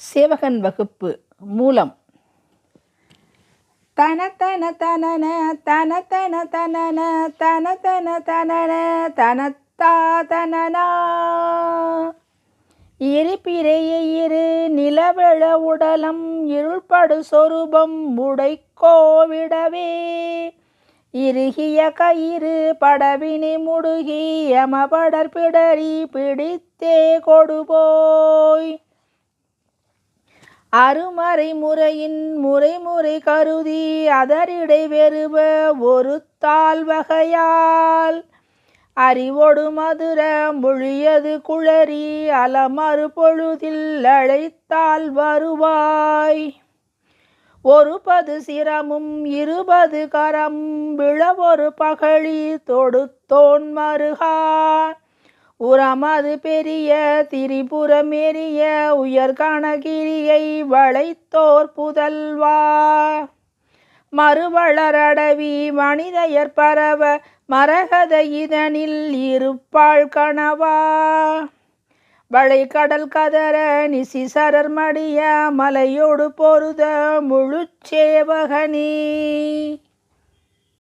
சேவகன் வகுப்பு மூலம். தன தன தனன தன தன தனன தன தன தனன தனத்தா தனனா. இருப்பிரையே இரு நிலவெள உடலம் இருள்படு சொரூபம் முடைக்கோவிடவே இறுகிய கயிறு படவினை முடுகி யமபடர் பிடரி பிடித்தே கொடுபோய். அருமறை முறையின் முறைமுறை கருதி அதரிடை வெறுவ ஒரு தாழ் வகையால் அறிவோடு மதுர மொழியது குளறி அலமறு பொழுதில் அழைத்தால் வருவாய். ஒருபது சிரமும் இருபது கரம் விழவொரு பகழி தொடுத்தோன் மருகான் உரமது பெரிய திரிபுரமெரிய உயர்கானகிரியை வளைத்தோர் புதல்வா. மறுவளரடவி மனிதயர் பரவ மரகத இதனில் இருப்பாள் கணவா வளைக்கடல் கதற நிசிசரர் மடிய மலையோடு பொருத முழுச்சேவகனே